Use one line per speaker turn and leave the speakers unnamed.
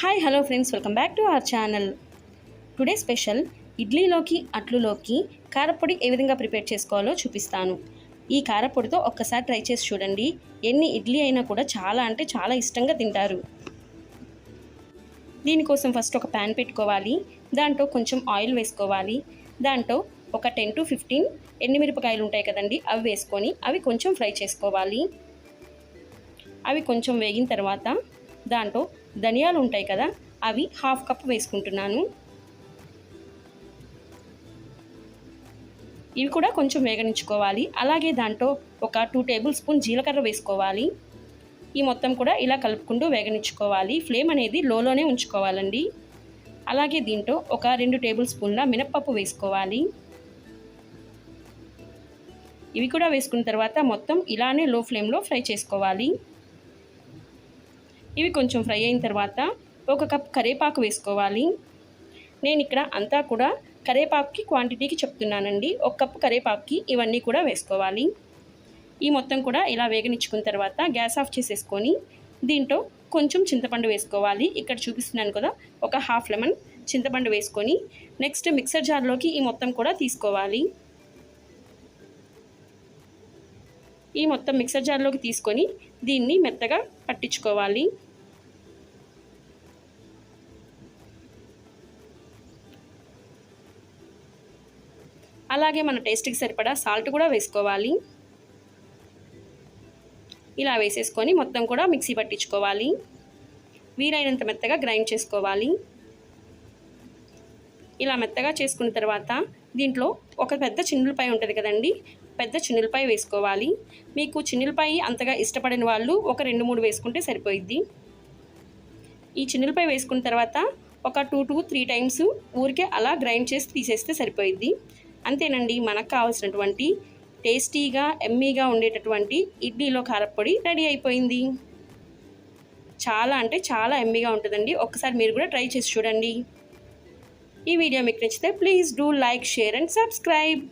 Hi hello friends welcome back to our channel today special ఇడ్లీలోకి అట్లులోకి కారపొడి ఏ విధంగా ప్రిపేర్ చేసుకోవాలో చూపిస్తాను. ఈ కారపొడితో ఒక్కసారి ట్రై చేసి చూడండి. ఎన్ని ఇడ్లీ అయినా కూడా చాలా అంటే చాలా ఇష్టంగా తింటారు. దీనికోసం ఫస్ట్ ఒక ప్యాన్ పెట్టుకోవాలి. దాంట్లో కొంచెం ఆయిల్ వేసుకోవాలి. దాంట్లో ఒక టెన్ టు ఫిఫ్టీన్ ఎండుమిరపకాయలు ఉంటాయి కదండి అవి వేసుకొని అవి కొంచెం ఫ్రై చేసుకోవాలి. అవి కొంచెం వేగిన తర్వాత దాంట్లో ధనియాలు ఉంటాయి కదా అవి హాఫ్ కప్ వేసుకుంటున్నాను. ఇవి కూడా కొంచెం వేగనించుకోవాలి అలాగే దాంట్లో ఒక టూ టేబుల్ స్పూన్ జీలకర్ర వేసుకోవాలి. ఈ మొత్తం కూడా ఇలా కలుపుకుంటూ వేగనించుకోవాలి ఫ్లేమ్ అనేది లోలోనే ఉంచుకోవాలండి. అలాగే దీంట్లో ఒక రెండు టేబుల్ స్పూన్ల మినప్పప్పు వేసుకోవాలి. ఇవి కూడా వేసుకున్న తర్వాత మొత్తం ఇలానే లో ఫ్లేమ్లో ఫ్రై చేసుకోవాలి. ఇవి కొంచెం ఫ్రై అయిన తర్వాత ఒక కప్ కరేపాకు వేసుకోవాలి. నేను ఇక్కడ అంతా కూడా కరేపాకుకి క్వాంటిటీకి చెప్తున్నానండి. ఒక కప్పు కరేపాకుకి ఇవన్నీ కూడా వేసుకోవాలి. ఈ మొత్తం కూడా ఇలా వేగనిచ్చుకున్న తర్వాత గ్యాస్ ఆఫ్ చేసేసుకొని దీంట్లో కొంచెం చింతపండు వేసుకోవాలి. ఇక్కడ చూపిస్తున్నాను కదా ఒక హాఫ్ లెమన్ చింతపండు వేసుకొని నెక్స్ట్ మిక్సర్ జార్లోకి ఈ మొత్తం కూడా తీసుకోవాలి. ఈ మొత్తం మిక్సర్ జార్లోకి తీసుకొని దీన్ని మెత్తగా పట్టించుకోవాలి. అలాగే మన టేస్ట్కి సరిపడా సాల్ట్ కూడా వేసుకోవాలి. ఇలా వేసేసుకొని మొత్తం కూడా మిక్సీ పట్టించుకోవాలి. వీలైనంత మెత్తగా గ్రైండ్ చేసుకోవాలి. ఇలా మెత్తగా చేసుకున్న తర్వాత దీంట్లో ఒక పెద్ద చిన్నులపాయ ఉంటుంది కదండి పెద్ద చిన్నులపాయ వేసుకోవాలి. మీకు చిన్నులపాయ అంతగా ఇష్టపడిన వాళ్ళు ఒక రెండు మూడు వేసుకుంటే సరిపోయిద్ది. ఈ చిన్నులపాయ వేసుకున్న తర్వాత ఒక టూ టూ త్రీ టైమ్స్ ఊరికే అలా గ్రైండ్ చేసి తీసేస్తే సరిపోయిద్ది. అంతేనండి మనకు కావాల్సినటువంటి టేస్టీగా ఎమ్మీగా ఉండేటటువంటి ఇడ్లీలో కారపొడి రెడీ అయిపోయింది. చాలా అంటే చాలా ఎమ్మీగా ఉంటుందండి. ఒక్కసారి మీరు కూడా ట్రై చేసి చూడండి. ఈ వీడియో మీకు నచ్చితే please do like share and subscribe.